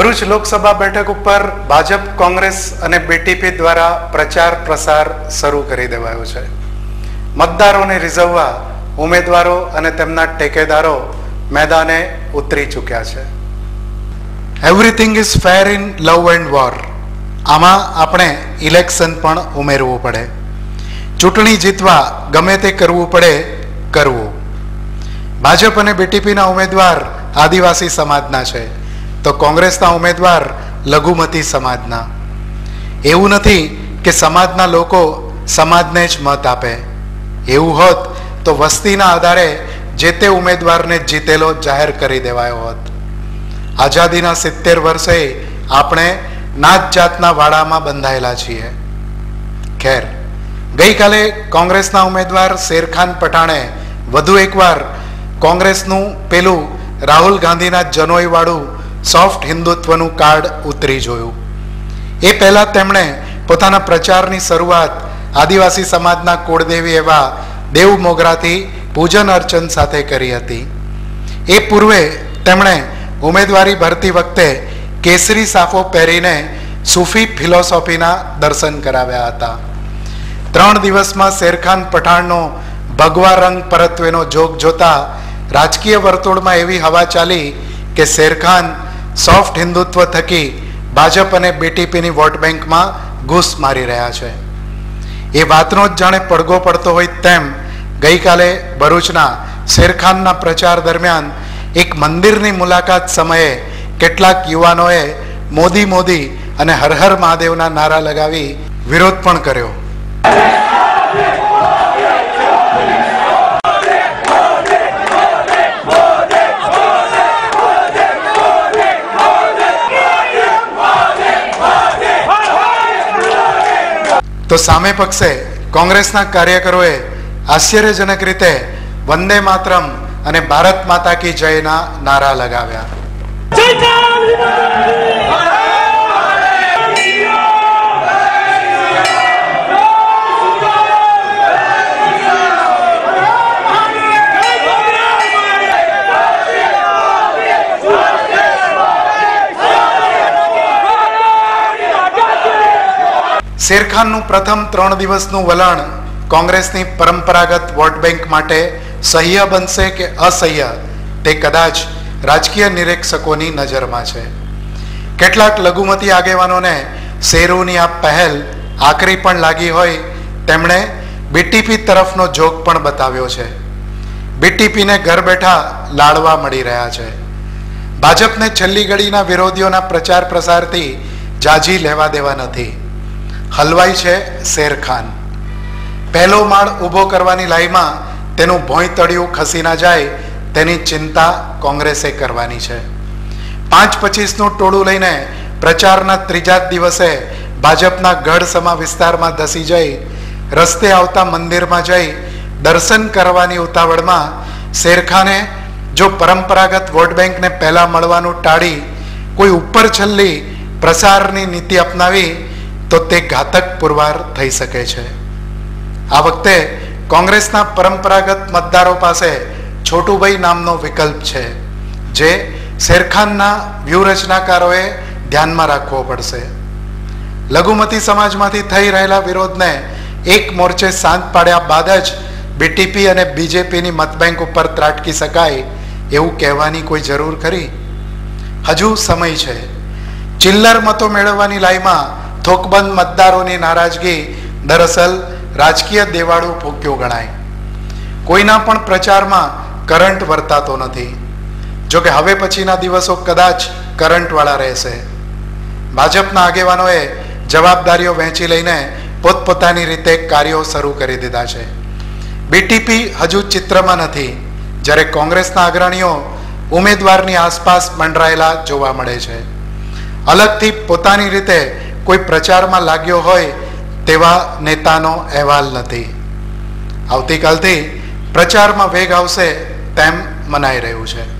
ભરૂચ લોકસભા બેઠક ઉપર ભાજપ, કોંગ્રેસ અને બીટીપી દ્વારા પ્રચાર પ્રસાર શરૂ કરી દેવાયો છે. મતદારોને રીઝવવા ઉમેદવારો અને તેમના ટેકેદારો મેદાને ઉતરી ચૂક્યા છે. Everything is fair in love and war આમાં આપણે ઇલેક્શન પણ ઉમેરવું પડે. ચૂંટણી જીતવા ગમે તે કરવું પડે, કરવું. ભાજપ અને બીટીપીના ઉમેદવાર આદિવાસી સમાજના છે. તો કોંગ્રેસના ઉમેદવાર લઘુમતી સમાજના. એવું નથી કે સમાજના લોકો સમાજને જ મત આપે. એવું હોત તો વસ્તીના આધારે જે તે ઉમેદવારને જીતેલો જાહેર કરી દેવાયો હોત. આઝાદીના સિત્તેર વર્ષે આપણે નાત જાતના વાડામાં બંધાયેલા છીએ. ખેર, ગઈકાલે કોંગ્રેસના ઉમેદવાર શેરખાન પઠાણે વધુ એકવાર કોંગ્રેસનું પેલું રાહુલ ગાંધીના જનોઈવાળું સોફ્ટ હિન્દુત્વનું કાર્ડ ઉતરી જોયું. એ પહેલાં તેમણે પોતાના પ્રચારની શરૂઆત આદિવાસી સમાજના કુળદેવી એવા દેવ મોગરાથી પૂજન અર્ચન સાથે કરી હતી. એ પૂર્વે તેમણે ઉમેદવારી ભરતી વખતે કેસરી સાફો પહેરીને સૂફી ફિલોસોફીના દર્શન કરાવ્યા હતા. ત્રણ દિવસમાં શેરખાન પઠાણનો ભગવા રંગ પરત્વેનો જોગ જોતા રાજકીય વર્તુળમાં એવી હવા ચાલી કે શેરખાન સોફ્ટ હિન્દુત્વ થકી ભાજપ અને બીટીપીની વોટ બેંકમાં ઘૂસ મારી રહ્યા છે. એ વાતનો જ જાણે પડઘો પડતો હોય તેમ ગઈકાલે ભરૂચના શેરખાનના પ્રચાર દરમિયાન એક મંદિરની મુલાકાત સમયે કેટલાક યુવાનોએ મોદી મોદી અને હર હર મહાદેવના નારા લગાવી વિરોધ પણ કર્યો. તો સામે પક્ષે કોંગ્રેસના કાર્યકરોએ આશ્ચર્યજનક રીતે વંદે માતરમ અને ભારત માતા કી જયના નારા લગાવ્યા. શેરખાનનું પ્રથમ ત્રણ દિવસનું વલણ કોંગ્રેસની પરંપરાગત વોટ બેંક માટે સહ્ય બનશે કે અસહ્ય, તે કદાચ રાજકીય નિરીક્ષકોની નજરમાં છે. કેટલાક લઘુમતી આગેવાનોને શેરુની આ પહેલ આકરી પણ લાગી હોય તેમણે બીટીપી તરફનો જોગ પણ બતાવ્યો છે. બીટીપીને ઘર બેઠા લાડવા મળી રહ્યા છે. ભાજપને છેલ્લી ઘડીના વિરોધીઓના પ્રચાર પ્રસારથી જાજી લેવા દેવા નથી. હલવાઈ છે શેરખાન પહેલો માળ ઊભો કરવાની લાઈમાં તેનું ભોંય તળિયું ખસી ના જાય તેની ચિંતા કોંગ્રેસે કરવાની છે. પાંચ પચીસનું ટોળું લઈને પ્રચારના ત્રીજા દિવસે ભાજપના ગઢ સમા વિસ્તારમાં ધસી જઈ, રસ્તે આવતા મંદિરમાં જઈ દર્શન કરવાની ઉતાવળમાં શેરખાને જો પરંપરાગત વોટ બેંકને પહેલાં મળવાનું ટાળી, કોઈ ઉપર છલ્લી પ્રસારની નીતિ અપનાવી તો તે ઘાતક પુરવાર થઈ શકે છે. આ વખતે કોંગ્રેસના પરંપરાગત મતદારો પાસે છોટુભાઈ નામનો વિકલ્પ છે, જે શેરખાનના વ્યૂહરચનાકારોએ ધ્યાનમાં રાખવો પડશે. લઘુમતી સમાજમાંથી થઈ રહેલા વિરોધને એક મોરચે શાંત પાડ્યા બાદ જ બીટીપી અને બીજેપીની મતબેંક ઉપર ત્રાટકી શકાય એવું કહેવાની કોઈ જરૂર ખરી? હજુ સમય છે. ચિલ્લર મતો મેળવવાની લાઈમાં થોકબંધ મતદારોની નારાજગી દરઅસલ રાજકીય દેવાળું ફૂક્યો ગણાય. કોઈના પણ પ્રચારમાં કરંટ વર્તાતો નથી. જો કે હવે પછીના દિવસો કદાચ કરંટવાળા રહેશે. ભાજપના આગેવાનોએ જવાબદારીઓ વહેંચી લઈને પોતપોતાની રીતે કાર્યો શરૂ કરી દીધા છે. બીટીપી હજુ ચિત્રમાં નથી. જ્યારે કોંગ્રેસના અગ્રણીઓ ઉમેદવારની આસપાસ મંડરાયેલા જોવા મળે છે. અલગથી પોતાની રીતે કોઈ પ્રચારમાં લાગ્યો હોય તેવા નેતાનો અહેવાલ નથી. આવતીકાલથી પ્રચારમાં વેગ આવશે તેમ મનાઈ રહ્યું છે.